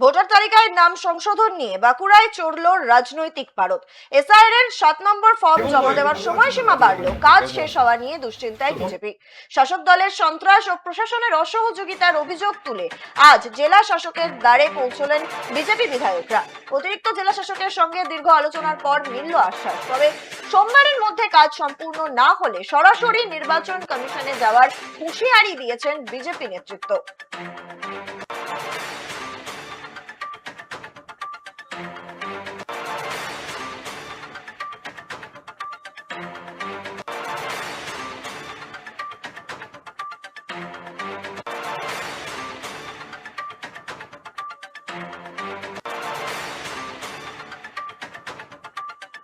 Voter তালিকায় নাম সংশোধন নিয়ে বাঁকুড়ায় চড়ল রাজনৈতিক পারদ। এসআইআর এর সাত নম্বর ফর্ম জমা দেওয়ার সময়সীমা বাড়লেও কাজ শেষ হওয়া নিয়ে দুশ্চিন্তায় বিজেপি। শাসক দলের সন্ত্রাস ও প্রশাসনের অসহযোগিতার অভিযোগ তুলে আজ জেলা শাসকের দ্বারে পৌঁছলেন বিজেপি বিধায়করা। অতিরিক্ত জেলা শাসকের সঙ্গে দীর্ঘ আলোচনার পর মিলল আশ্বাস। তবে সোমবারের মধ্যে কাজ সম্পূর্ণ না হলে সরাসরি নির্বাচন কমিশনে যাওয়ার হুঁশিয়ারি দিয়েছেন বিজেপি নেতৃত্ব।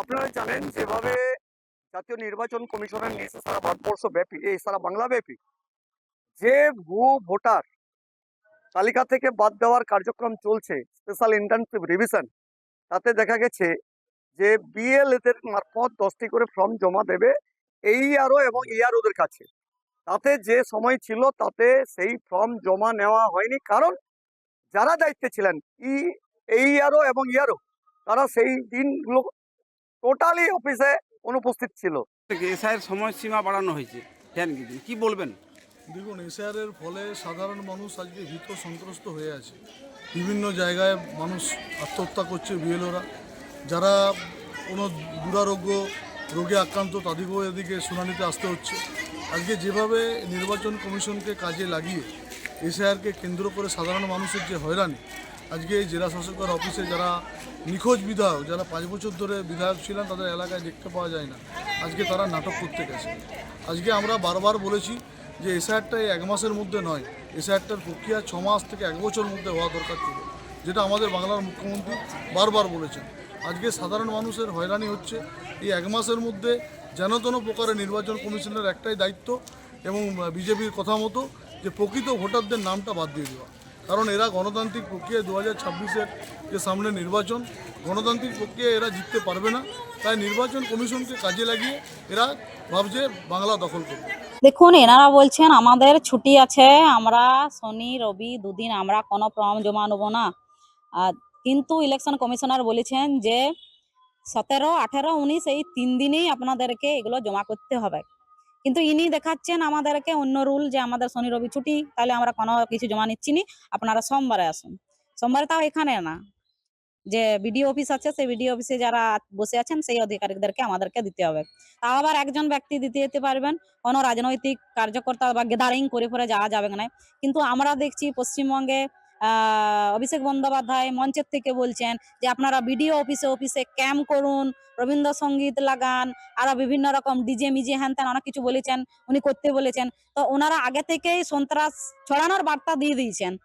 আপনারা জানেন যেভাবে জাতীয় নির্বাচন কমিশনের নির্দেশে সারা ভারতবর্ষ ব্যাপী এই সারা বাংলা ব্যাপী যে ভুয়ো ভোটার তালিকা থেকে বাদ দেওয়ার কার্যক্রম চলছে স্পেশাল ইন্টার্নশিপ রিভিশন তাতে দেখা গেছে যে বিএল এদের মারফত দশটি করে ফর্ম জমা দেবে এই আরও এবং ওদের কাছে। তাতে যে সময় ছিল তাতে সেই ফর্ম জমা নেওয়া হয়নি, কারণ যারা দায়িত্বে ছিলেন ই, এই আরও এবং ইয়ারও তারা সেই দিনগুলো টোটালি অফিসে অনুপস্থিত ছিল। এসআইয়ের সময়সীমা বাড়ানো হয়েছে। জানেন কি কি বলবেন? দেখুন এসআরের ফলে সাধারণ মানুষ আজকে ভীত সন্ত্রস্ত হয়ে আছে। বিভিন্ন জায়গায় মানুষ আত্মহত্যা করছে বিএলওরা। যারা কোনো দুরারোগ্য রোগে আক্রান্ত তাদেরকেও এদিকে শুনানিতে আসতে হচ্ছে। আজকে যেভাবে নির্বাচন কমিশনকে কাজে লাগিয়ে এসআরকে কেন্দ্র করে সাধারণ মানুষের যে হয়রানি আজকে এই জেলা শাসকের অফিসে যারা নিখোঁজ বিধায়ক, যারা পাঁচ বছর ধরে বিধায়ক ছিলেন, তাদের এলাকায় দেখতে পাওয়া যায় না। আজকে তারা নাটক করতে গেছে। আজকে আমরা বারবার বলেছি যে এসআইআরটা এই এক মাসের মধ্যে নয় এসআইআরটার প্রক্রিয়া ছ মাস থেকে এক বছর মধ্যে হওয়া দরকার ছিল, যেটা আমাদের বাংলার মুখ্যমন্ত্রী বারবার বলেছেন। আজকে সাধারণ মানুষের হয়রানি হচ্ছে, এই এক মাসের মধ্যে যেন তেন প্রকারের নির্বাচন কমিশনের একটাই দায়িত্ব এবং বিজেপির কথা মতো যে প্রকৃত ভোটারদের নামটা বাদ দিয়ে দেওয়া। কারণ এরা গণতান্ত্রিক প্রক্রিয়ায় দু হাজার ছাব্বিশের যে সামনে নির্বাচন, গণতান্ত্রিক প্রক্রিয়ায় এরা জিততে পারবে না। তাই নির্বাচন কমিশনকে কাজে লাগিয়ে এরা ভাবছে বাংলা দখল করবে। দেখুন, এনারা বলছেন, আমাদের ছুটি আছে, আমরা শনি, রবি দুদিন আমরা কোনো ফর্ম জমা নেব না। কিন্তু ইলেকশন কমিশনার বলেছেন যে, সতেরো, আঠেরো, উনিশ এই তিন দিনেই আপনাদেরকে এগুলো জমা করতে হবে। কিন্তু ইনি দেখাচ্ছেন আমাদেরকে অন্য রুল যে আমাদের শনি রবি ছুটি, তাহলে আমরা কোনো কিছু জমা নিচ্ছি নি। আপনারা সোমবারে আসুন। সোমবারে তাও এখানে না। যে বিডিও অফিস আছে, সেই বিডিও অফিসে যারা বসে আছেন, সেই অধিকারীদেরকে আমাদেরকে দিতে হবে। তাও আবার একজন ব্যক্তি দিতে যেতে পারবেন। কোনো রাজনৈতিক কার্যকর্তা বা গ্যাদারিং করে পরে যাওয়া যাবে না। কিন্তু আমরা দেখছি পশ্চিমবঙ্গে অভিষেক বন্দ্যোপাধ্যায় মঞ্চের থেকে বলছেন যে আপনারা বিডিও অফিসে অফিসে ক্যাম্প করুন, রবীন্দ্রসঙ্গীত লাগান, আরও বিভিন্ন রকম ডিজে, মিজে, হ্যান ত্যান অনেক কিছু বলেছেন, উনি করতে বলেছেন। তো ওনারা আগে থেকেই সন্ত্রাস ছড়ানোর বার্তা দিয়ে দিয়েছেন।